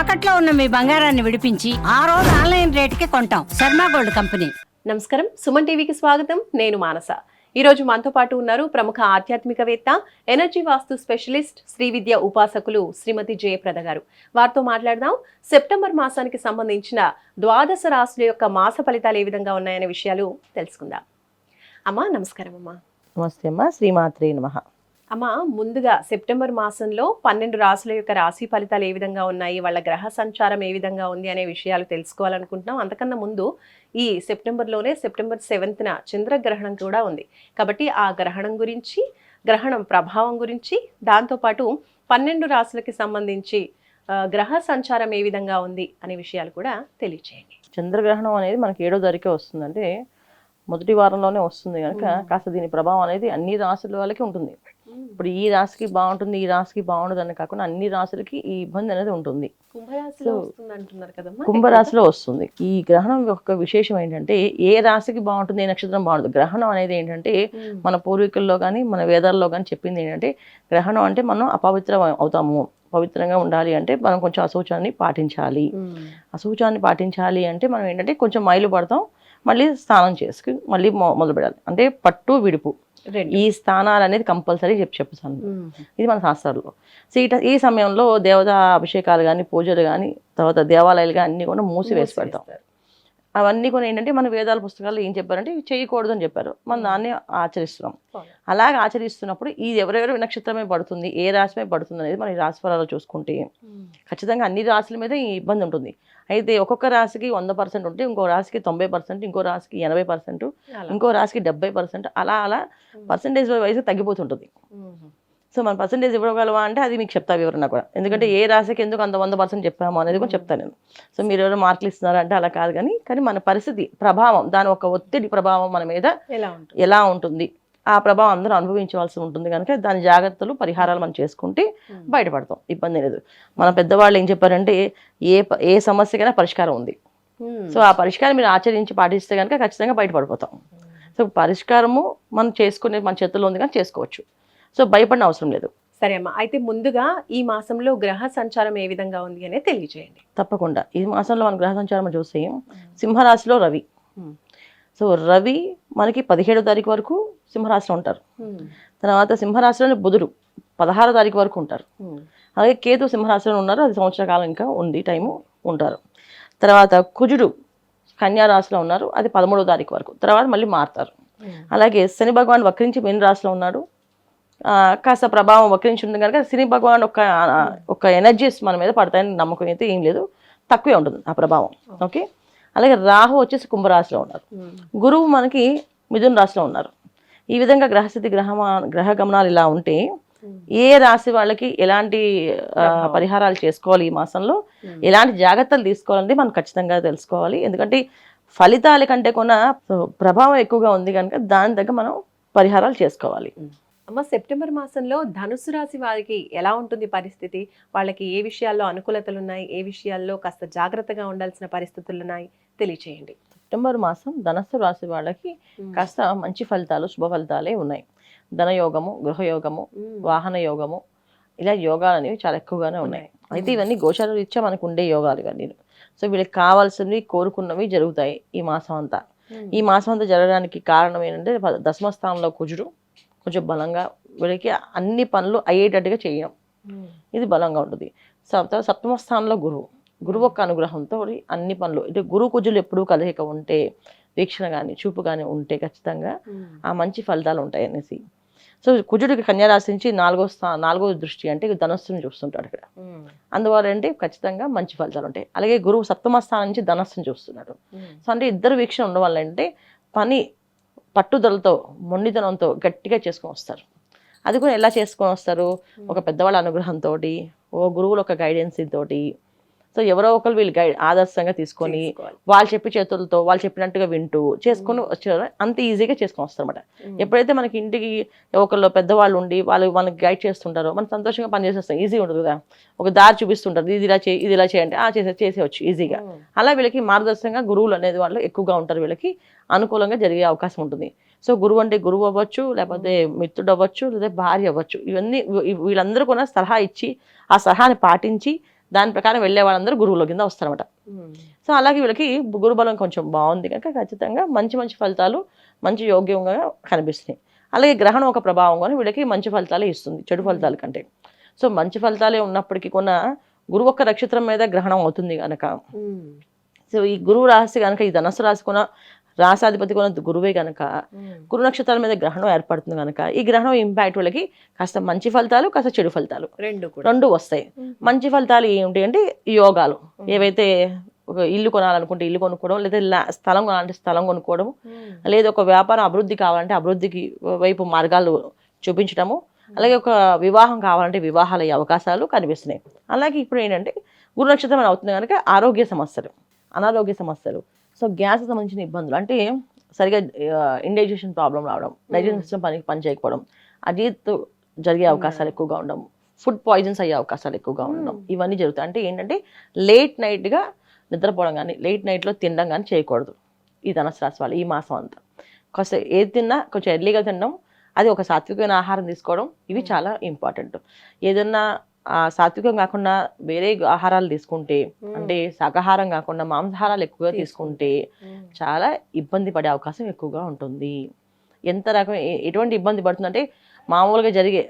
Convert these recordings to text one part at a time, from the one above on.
తాకట్లో ఉన్న మీ బంగారాన్ని విడిపించి ఆ రోజు ఆన్లైన్ రేటుకి కొంటాం. Sharma gold company. నమస్కారం. సుమన్ టీవీకి స్వాగతం. నేను మానస. ఈ రోజు మనతో పాటు ఉన్నారు ప్రముఖ ఆధ్యాత్మికవేత్త ఎనర్జీ వాస్తు స్పెషలిస్ట్ శ్రీ విద్య ఉపాసకులు శ్రీమతి జయప్రద గారు. వారితో మాట్లాడదాం. సెప్టెంబర్ మాసానికి సంబంధించిన ద్వాదశ రాశుల యొక్క మాస ఫలితాలు ఏ విధంగా ఉన్నాయనే విషయాలు తెలుసుకుందాం. అమ్మా నమస్కారం అమ్మా. నమస్తే అమ్మా. శ్రీమాత్రే నమ. అమ్మ ముందుగా సెప్టెంబర్ మాసంలో పన్నెండు రాసుల యొక్క రాశి ఫలితాలు ఏ విధంగా ఉన్నాయి? వాళ్ళ గ్రహ సంచారం ఏ విధంగా ఉంది అనే విషయాలు తెలుసుకోవాలనుకుంటున్నాం. అంతకన్నా ముందు ఈ సెప్టెంబర్లోనే సెప్టెంబర్ సెవెంత్న చంద్రగ్రహణం కూడా ఉంది. కాబట్టి ఆ గ్రహణం గురించి గ్రహణం ప్రభావం గురించి దాంతోపాటు పన్నెండు రాసులకి సంబంధించి గ్రహ సంచారం ఏ విధంగా ఉంది అనే విషయాలు కూడా తెలియచేయండి. చంద్రగ్రహణం అనేది మనకి ఏడో తారీఖే వస్తుంది అంటే మొదటి వారంలోనే వస్తుంది కనుక కాస్త దీని ప్రభావం అనేది అన్ని రాశుల వాళ్ళకి ఉంటుంది. ఇప్పుడు ఈ రాశికి బాగుంటుంది ఈ రాశికి బాగుండదు అని కాకుండా అన్ని రాశులకి ఈ ఇబ్బంది అనేది ఉంటుంది. కుంభరాశిలో వస్తుంది ఈ గ్రహణం యొక్క విశేషం ఏంటంటే ఏ రాశికి బాగుంటుంది ఏ నక్షత్రం బాగుంటుంది గ్రహణం అనేది ఏంటంటే. మన పూర్వీకుల్లో కానీ మన వేదాల్లో కానీ చెప్పింది ఏంటంటే గ్రహణం అంటే మనం అపవిత్రం అవుతాము. పవిత్రంగా ఉండాలి అంటే మనం కొంచెం అశౌచాన్ని పాటించాలి. అశౌచాన్ని పాటించాలి అంటే మనం ఏంటంటే కొంచెం మైలు పడతాం మళ్ళీ స్నానం చేసుకుని మళ్ళీ మొదలు పెడాలి అంటే పట్టు విడుపు. ఈ స్థానాలు అనేది కంపల్సరీ చెప్పి చెప్తాను ఉమ్. ఇది మన శాస్త్రాల్లో సో ఈ ట- ఈ సమయంలో దేవతా అభిషేకాలు కానీ పూజలు కానీ తర్వాత దేవాలయాలు కానీ అన్ని కూడా మూసి వేసి పెడతాం. అవన్నీ కూడా ఏంటంటే మన వేదాల పుస్తకాలు ఏం చెప్పారంటే ఇవి చేయకూడదు అని చెప్పారు మనం దాన్ని ఆచరిస్తున్నాం. అలాగే ఆచరిస్తున్నప్పుడు ఇది ఎవరెవరి నక్షత్రమే పడుతుంది ఏ రాశిమే పడుతుంది అనేది మన ఈ రాశి ఫలాలు చూసుకుంటే. ఖచ్చితంగా అన్ని రాశుల మీద ఈ ఇబ్బంది ఉంటుంది అయితే ఒక్కొక్క రాశికి వంద పర్సెంట్ ఉంటే ఇంకో రాశికి తొంభై పర్సెంట్ ఇంకో రాశికి ఎనభై పర్సెంట్. ఇంకో రాశికి డెబ్బై పర్సెంట్ అలా అలా పర్సంటేజ్ వైజ్ తగ్గిపోతుంటుంది. సో మన పర్సంటేజ్ ఇవ్వగలవా అంటే అది మీకు చెప్తా వివరణ కూడా. ఎందుకంటే ఏ రాశికి ఎందుకు అంత వంద పర్సెంట్ చెప్పాము అనేది కూడా చెప్తాను నేను. సో మీరు ఎవరు మార్కులు ఇస్తున్నారంటే అలా కాదు కానీ కానీ మన పరిస్థితి ప్రభావం దాని ఒక ఒత్తిడి ప్రభావం మన మీద ఎలా ఉంటుంది? ఎలా ఉంటుంది? ఆ ప్రభావం అందరూ అనుభవించవలసి ఉంటుంది కనుక దాని జాగ్రత్తలు పరిహారాలు మనం చేసుకుంటే. బయటపడతాం. ఇబ్బంది లేదు. మన పెద్దవాళ్ళు ఏం చెప్పారంటే ఏ ఏ సమస్యకైనా పరిష్కారం ఉంది. సో ఆ పరిష్కారం మీరు ఆచరించి పాటిస్తే కనుక ఖచ్చితంగా బయటపడిపోతాం. సో పరిష్కారము మనం చేసుకునే మన చేతుల్లో ఉంది కానీ చేసుకోవచ్చు. సో భయపడిన అవసరం లేదు. సరే అమ్మా. అయితే ముందుగా ఈ మాసంలో గ్రహ సంచారం ఏ విధంగా ఉంది అనేది తెలియజేయండి. తప్పకుండా. ఈ మాసంలో మన గ్రహ సంచారం చూస్తే సింహరాశిలో రవి. సో రవి మనకి పదిహేడో తారీఖు వరకు సింహరాశిలో ఉంటారు. తర్వాత సింహరాశిలోని బుధుడు పదహారో తారీఖు వరకు ఉంటారు. అలాగే కేతు సింహరాశిలో ఉన్నారు. అది సంవత్సర కాలం ఇంకా ఉంది టైము ఉంటారు. తర్వాత కుజుడు కన్యా రాశిలో ఉన్నారు. అది పదమూడో తారీఖు వరకు. తర్వాత మళ్ళీ మారుతారు. అలాగే శని భగవాన్ వక్రించి మీన రాశిలో ఉన్నాడు. కాస్త ప్రభావం వక్రించి ఉంది కనుక శని భగవాన్ ఒక ఒక ఎనర్జీస్ మన మీద పడతాయని నమ్మకం అయితే ఏం లేదు. తక్కువే ఉంటుంది ఆ ప్రభావం. ఓకే అలాగే రాహు వచ్చేసి కుంభరాశిలో ఉన్నారు. గురువు మనకి మిథున రాశిలో ఉన్నారు. ఈ విధంగా గ్రహస్థితి గ్రహ గ్రహ గమనాలు ఇలా ఉంటే ఏ రాశి వాళ్ళకి ఎలాంటి పరిహారాలు చేసుకోవాలి ఈ మాసంలో? ఎలాంటి జాగ్రత్తలు తీసుకోవాలని మనం ఖచ్చితంగా తెలుసుకోవాలి. ఎందుకంటే ఫలితాల కంటే కూడా ప్రభావం ఎక్కువగా ఉంది కనుక దాని దగ్గర మనం పరిహారాలు చేసుకోవాలి. అమ్మ సెప్టెంబర్ మాసంలో ధనుసు రాశి వారికి ఎలా ఉంటుంది పరిస్థితి? వాళ్ళకి ఏ విషయాల్లో అనుకూలతలు ఉన్నాయి ఏ విషయాల్లో కాస్త జాగ్రత్తగా ఉండాల్సిన పరిస్థితులు ఉన్నాయి తెలియచేయండి. సెప్టెంబర్ మాసం ధనస్సు రాశి వాళ్ళకి కాస్త మంచి ఫలితాలు శుభ ఫలితాలే ఉన్నాయి. ధనయోగము గృహయోగము. వాహన యోగము ఇలా యోగాలు అనేవి చాలా ఎక్కువగానే ఉన్నాయి. అయితే ఇవన్నీ గోచార రీత్యా మనకు ఉండే యోగాలు ఇవన్నీ సో వీళ్ళకి కావాల్సినవి కోరుకున్నవి జరుగుతాయి ఈ మాసం అంతా. ఈ మాసం అంతా జరగడానికి కారణం ఏంటంటే దశమ స్థానంలో కుజుడు కొంచెం బలంగా వీళ్ళకి అన్ని పనులు అయ్యేటట్టుగా చేయడం ఉమ్. ఇది బలంగా ఉంటుంది సప్త సప్తమ స్థానంలో గురువు గురువు యొక్క అనుగ్రహంతో అన్ని పనులు అంటే గురువు కుజులు ఎప్పుడూ కలయిక ఉంటే వీక్షణ కానీ చూపు కానీ ఉంటే ఖచ్చితంగా ఉమ్. ఆ మంచి ఫలితాలు ఉంటాయి అనేసి సో కుజుడికి కన్యారాశి నుంచి నాలుగో స్థా నాలుగో దృష్టి అంటే ధనస్సుని చూస్తుంటాడు ఇక్కడ ఉమ్. అందువల్ల అంటే ఖచ్చితంగా మంచి ఫలితాలు ఉంటాయి అలాగే గురువు సప్తమ స్థానం నుంచి ధనస్సుని చూస్తున్నాడు. సో అంటే ఇద్దరు వీక్షణ ఉండడం వల్ల అంటే పని పట్టుదలతో మొండితనంతో గట్టిగా చేసుకొని వస్తారు. అది కూడా ఎలా చేసుకొని వస్తారు? ఒక పెద్దవాళ్ళ అనుగ్రహంతో ఓ గురువుల ఒక గైడెన్స్ తోటి సో ఎవరో ఒకరు వీళ్ళు గైడ్ ఆదర్శంగా తీసుకొని. వాళ్ళు చెప్పి చేతులతో వాళ్ళు చెప్పినట్టుగా వింటూ చేసుకొని వచ్చారు అంత ఈజీగా చేసుకొని వస్తారు అనమాట. ఎప్పుడైతే మనకి ఇంటికి ఒకళ్ళు పెద్దవాళ్ళు ఉండి వాళ్ళు మనకి గైడ్ చేస్తుంటారో మనం సంతోషంగా పని చేసేస్తాం. ఈజీ ఉంటుంది కదా. ఒక దారి చూపిస్తుంటారు. ఇది ఇలా చేయి ఇది ఇలా చేయండి. ఆ చేసే చేసేవచ్చు ఈజీగా. అలా వీళ్ళకి మార్గదర్శకంగా గురువులు అనేది వాళ్ళు ఎక్కువగా ఉంటారు వీళ్ళకి. అనుకూలంగా జరిగే అవకాశం ఉంటుంది. సో గురువు అంటే గురువు అవ్వచ్చు లేకపోతే మిత్రుడు అవ్వచ్చు లేదా భార్య అవ్వచ్చు. ఇవన్నీ వీళ్ళందరూ కూడా సలహా ఇచ్చి ఆ సలహాని పాటించి దాని ప్రకారం వెళ్ళే వాళ్ళందరూ గురువుల కింద వస్తారన్నమాట. సో అలాగే వీళ్ళకి గురుబలం కొంచెం బాగుంది కనుక ఖచ్చితంగా మంచి మంచి ఫలితాలు మంచి యోగ్యంగా కనిపిస్తున్నాయి. అలాగే గ్రహణం ఒక ప్రభావం కానీ వీళ్ళకి మంచి ఫలితాలే ఇస్తుంది చెడు ఫలితాల కంటే. సో మంచి ఫలితాలే ఉన్నప్పటికీ కూడా గురువు ఒక్క నక్షత్రం మీద గ్రహణం అవుతుంది కనుక సో ఈ గురువు రాశి కనుక ఈ ధనస్సు రాశి కొన రాసాధిపతి కొన గురువే కనుక గురు నక్షత్రాల మీద గ్రహణం ఏర్పడుతుంది కనుక ఈ గ్రహణం ఇంపాక్ట్ వీళ్ళకి కాస్త మంచి ఫలితాలు కాస్త చెడు ఫలితాలు. రెండు రెండు వస్తాయి. మంచి ఫలితాలు ఏంటి అంటే యోగాలు. ఏవైతే ఒక ఇల్లు కొనాలనుకుంటే ఇల్లు కొనుక్కోవడం లేదా స్థలం కొనాలంటే స్థలం కొనుక్కోవడం లేదా ఒక వ్యాపారం అభివృద్ధి కావాలంటే అభివృద్ధికి వైపు మార్గాలు చూపించడము అలాగే ఒక వివాహం కావాలంటే వివాహాలు అయ్యే అవకాశాలు కనిపిస్తున్నాయి. అలాగే ఇప్పుడు ఏంటంటే గురు నక్షత్రం అని అవుతుంది కనుక ఆరోగ్య సమస్యలు అనారోగ్య సమస్యలు సో గ్యాస్ సంబంధించిన ఇబ్బందులు. అంటే సరిగా ఇండైజెషన్ ప్రాబ్లం రావడం డైజెషన్ సిస్టమ్ పని పని చేయకపోవడం అజీత్ జరిగే అవకాశాలు ఎక్కువగా ఉండడం ఫుడ్ పాయిజన్స్ అయ్యే అవకాశాలు ఎక్కువగా ఉండడం ఇవన్నీ జరుగుతాయి. అంటే ఏంటంటే లేట్ నైట్గా నిద్రపోవడం కానీ లేట్ నైట్లో తినడం కానీ చేయకూడదు. ఈ ధనసు రాశి వాళ్ళు ఈ మాసం అంతా. కాస్త ఏది తిన్నా కొంచెం ఎర్లీగా తినడం అది ఒక సాత్వికమైన ఆహారం తీసుకోవడం ఇవి చాలా ఇంపార్టెంట్ ఏదన్నా సాత్వికం కాకుండా వేరే ఆహారాలు తీసుకుంటే అంటే శాకాహారం కాకుండా మాంసాహారాలు ఎక్కువగా తీసుకుంటే. చాలా ఇబ్బంది పడే అవకాశం ఎక్కువగా ఉంటుంది. ఎంత రకం ఎటువంటి ఇబ్బంది పడుతుందంటే మామూలుగా జరిగే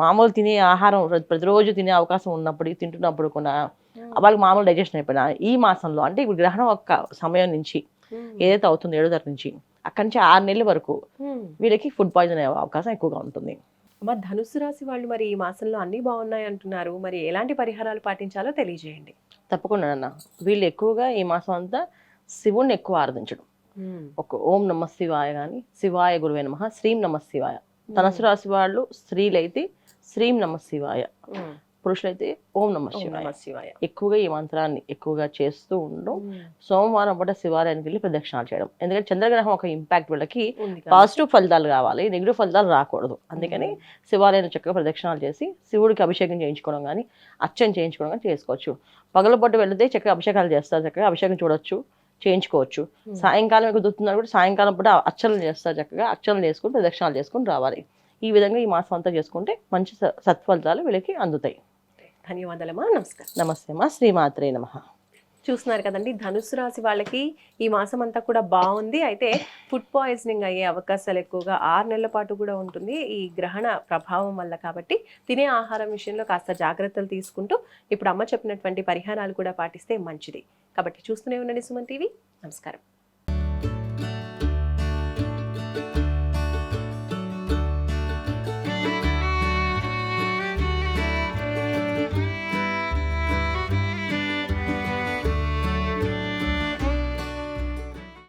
మామూలు తినే ఆహారం ప్రతిరోజు తినే అవకాశం ఉన్నప్పుడు తింటున్నప్పుడు కూడా వాళ్ళకి మామూలు డైజెషన్ అయిపోయినా ఈ మాసంలో అంటే ఇప్పుడు గ్రహణం ఒక్క సమయం నుంచి ఏదైతే అవుతుందో ఏడో తరగతి నుంచి అక్కడి నుంచి ఆరు నెలల వరకు వీళ్ళకి ఫుడ్ పాయిజన్ అయ్యే అవకాశం ఎక్కువగా ఉంటుంది. మా ధనుసు రాశి వాళ్ళు మరి ఈ మాసంలో అన్ని బాగున్నాయి అంటున్నారు. మరి ఎలాంటి పరిహారాలు పాటించాలో తెలియజేయండి. తప్పకుండా అన్న వీళ్ళు ఎక్కువగా ఈ మాసం అంతా శివుణ్ణి ఎక్కువ ఆరాధించడం. ఒక ఓం నమ శివాయ కానీ శివాయ గురువే నమ శ్రీం నమ శివాయ. ధనుసు రాశి వాళ్ళు స్త్రీలైతే శ్రీం నమ శివాయ. పురుషులైతే ఓం నమ శివాయ. శివాయ. ఎక్కువగా ఈ మంత్రాన్ని ఎక్కువగా చేస్తూ ఉండడం సోమవారం పూట శివాలయానికి వెళ్ళి ప్రదక్షిణాలు చేయడం. ఎందుకంటే చంద్రగ్రహం ఒక ఇంపాక్ట్ వీళ్ళకి. పాజిటివ్ ఫలితాలు కావాలి. నెగిటివ్ ఫలితాలు రాకూడదు. అందుకని శివాలయం చక్కగా ప్రదక్షిణాలు చేసి శివుడికి అభిషేకం చేయించుకోవడం కానీ అర్చన చేయించుకోవడం కానీ చేసుకోవచ్చు. పగలపొట్టు వెళితే చక్కగా అభిషేకాలు చేస్తారు. చక్కగా అభిషేకం చూడొచ్చు చేయించుకోవచ్చు. సాయంకాలం కుదురుతున్నారు కూడా సాయంకాలం పూట అర్చనలు చేస్తారు. చక్కగా అర్చనలు చేసుకుని ప్రదక్షిణాలు చేసుకుని రావాలి. ఈ విధంగా ఈ మాసం అంతా చేసుకుంటే మంచి సత్ఫలితాలు వీళ్ళకి అందుతాయి. ధన్యవాదాలమ్మా. నమస్కారం. నమస్తే మా శ్రీమాత్రే నమ. చూస్తున్నారు కదండి ధనుసు రాశి వాళ్ళకి ఈ మాసం అంతా కూడా బాగుంది. అయితే ఫుడ్ పాయిజనింగ్ అయ్యే అవకాశాలు ఎక్కువగా ఆరు నెలల పాటు కూడా ఉంటుంది ఈ గ్రహణ ప్రభావం వల్ల కాబట్టి. తినే ఆహారం విషయంలో కాస్త జాగ్రత్తలు తీసుకుంటూ ఇప్పుడు అమ్మ చెప్పినటువంటి పరిహారాలు కూడా పాటిస్తే మంచిది. కాబట్టి చూస్తూనే ఉండండి సుమన్ టీవీ. నమస్కారం.